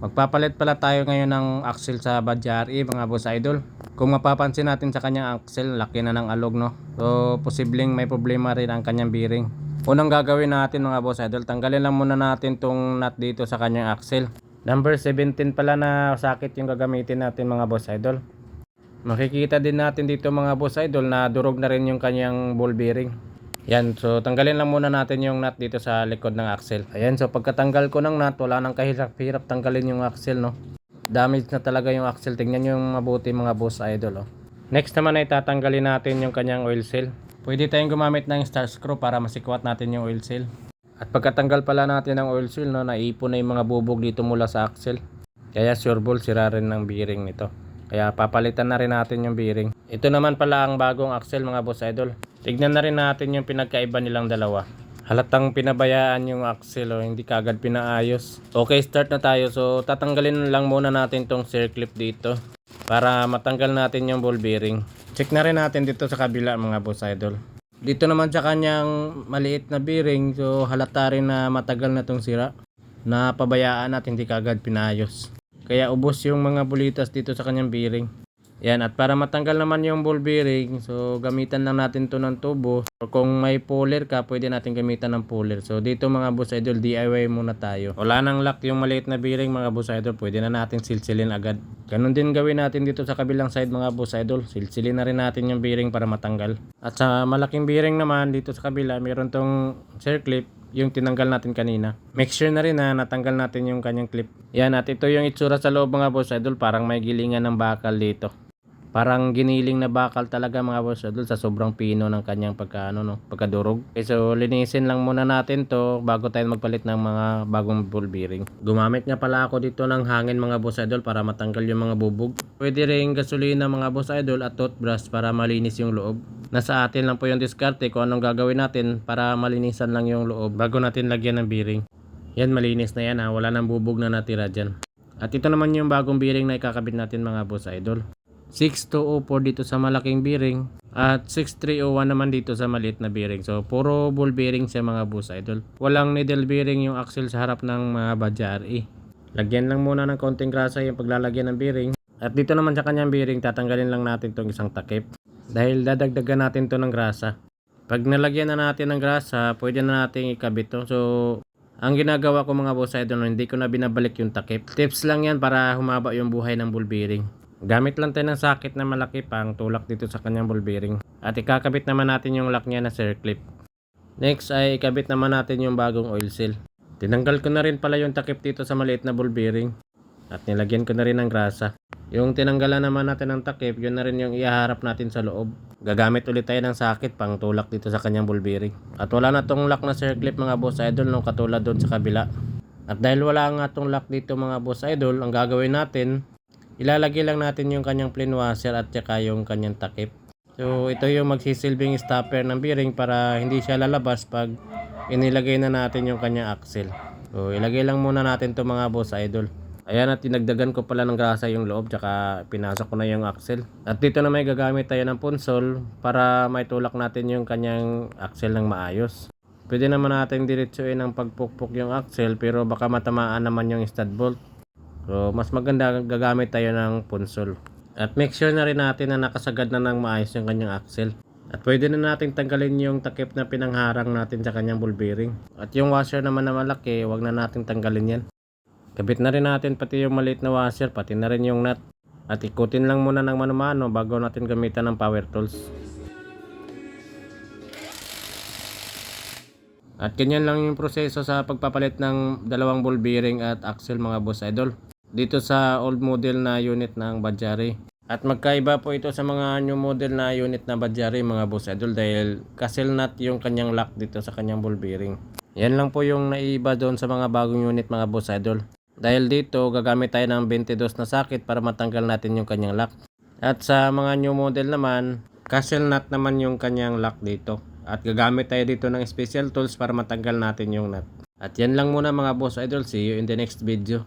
Magpapalit pala tayo ngayon ng axle sa Badja RE mga boss idol. Kung mapapansin natin sa kanyang axle, laki na ng alog no. So posibleng may problema rin ang kanyang bearing. Unang gagawin natin mga boss idol, tanggalin lang muna natin tong nut dito sa kanyang axle. Number 17 pala na sakit yung gagamitin natin mga boss idol. Makikita din natin dito mga boss idol na durog na rin yung kanyang ball bearing. Yan, so tanggalin lang muna natin yung nut dito sa likod ng axle. Ayan, so pagkatanggal ko ng nut, wala nang kahirap-hirap tanggalin yung axle, no. Damage na talaga yung axle. Tingnan nyo yung mabuti mga boss idol, oh. Next naman ay tatanggalin natin yung kanyang oil seal. Pwede tayong gumamit ng star screw para masikwat natin yung oil seal. At pagkatanggal pala natin ng oil seal, no, naipon na yung mga bubog dito mula sa axle. Kaya sure ball, sira rin ng bearing nito. Kaya papalitan na rin natin yung bearing. Ito naman pala ang bagong axle mga boss idol. Tignan na rin natin yung pinagkaiba nilang dalawa. Halatang pinabayaan yung axle o hindi kagad pinaayos. Okay, start na tayo. So tatanggalin lang muna natin tong circlip dito para matanggal natin yung ball bearing. Check na rin natin dito sa kabila mga boss idol. Dito naman sa kanyang maliit na bearing, so halata rin na matagal na tong sira. Na pabayaan at hindi kagad pinayos. Kaya ubos yung mga bulitas dito sa kanyang bearing. Yan, at para matanggal naman yung ball bearing, so gamitan lang natin to ng tubo. Or kung may puller ka, pwede natin gamitan ng puller. So dito mga boss idol, DIY muna tayo. Wala nang lock yung maliit na bearing mga boss idol, pwede na natin silsilin agad. Ganun din gawin natin dito sa kabilang side mga boss idol. Silsilin na rin natin yung bearing para matanggal. At sa malaking bearing naman, dito sa kabila, meron tong circlip yung tinanggal natin kanina. Make sure na rin na natanggal natin yung kanyang clip. Yan at ito yung itsura sa loob mga boss idol, parang may gilingan ng bakal dito. Parang giniling na bakal talaga mga boss idol sa sobrang pino ng kanyang pagkaano no, pagkadurog. Okay, so linisin lang muna natin to bago tayo magpalit ng mga bagong ball bearing. Gumamit nga pala ako dito ng hangin mga boss idol para matanggal yung mga bubog. Pwede rin gasolina mga boss idol at toothbrush para malinis yung loob. Nasa atin lang po yung diskarte kung anong gagawin natin para malinisan lang yung loob bago natin lagyan ng bearing. Yan malinis na yan ha, wala nang bubog na natira dyan. At ito naman yung bagong bearing na ikakabit natin mga boss idol. 6204 dito sa malaking bearing at 6301 naman dito sa maliit na bearing. So puro ball bearing siya mga boss idol. Walang needle bearing yung axle sa harap ng mga Badja RE. Lagyan lang muna ng konting grasa yung paglalagyan ng bearing. At dito naman sa kanyang bearing tatanggalin lang natin tong isang takip. Dahil dadagdagan natin to ng grasa. Pag nalagyan na natin ng grasa, pwede na natin ikabit to. So ang ginagawa ko mga boss idol, hindi ko na binabalik yung takip. Tips lang yan para humaba yung buhay ng ball bearing. Gamit lang tayo ng socket na malaki pang tulak dito sa kanyang ball bearing. At ikakabit naman natin yung lock niya na circlip. Next ay ikabit naman natin yung bagong oil seal. Tinanggal ko na rin pala yung takip dito sa maliit na ball bearing. At nilagyan ko na rin ng grasa. Yung tinanggalan naman natin ng takip, yun na rin yung ihaharap natin sa loob. Gagamit ulit tayo ng socket pang tulak dito sa kanyang ball bearing. At wala na tong lock na circlip mga boss idol no katulad doon sa kabila. At dahil wala nga tong lock dito mga boss idol, ang gagawin natin, ilalagay lang natin yung kanyang plain washer at saka yung kanyang takip. So ito yung magsisilbing stopper ng bearing para hindi siya lalabas pag inilagay na natin yung kanyang axle. So ilagay lang muna natin to mga boss idol. Ayan at tinagdagan ko pala ng grasa yung loob tsaka pinasok ko na yung axle. At dito na may gagamit tayo ng punsol para may tulak natin yung kanyang axle ng maayos. Pwede naman natin diretsuin ang pagpukpok yung axle pero baka matamaan naman yung stud bolt. So, mas maganda gagamit tayo ng punsol. At make sure na rin natin na nakasagad na ng maayos yung kanyang axle. At pwede na natin tanggalin yung takip na pinangharang natin sa kanyang ball bearing. At yung washer naman na malaki, wag na natin tanggalin yan. Kabit na rin natin pati yung maliit na washer, pati na rin yung nut. At ikutin lang muna ng mano-mano bago natin gamitan ng power tools. At ganyan lang yung proseso sa pagpapalit ng dalawang ball bearing at axle mga boss idol. Dito sa old model na unit ng Badjari. At magkaiba po ito sa mga new model na unit na Badjari mga boss idol dahil castle nut yung kanyang lock dito sa kanyang ball bearing. Yan lang po yung naiba doon sa mga bagong unit mga boss idol. Dahil dito gagamit tayo ng 22 na socket para matanggal natin yung kanyang lock. At sa mga new model naman, castle nut naman yung kanyang lock dito. At gagamit tayo dito ng special tools para matanggal natin yung nut. At yan lang muna mga boss idol. See you in the next video.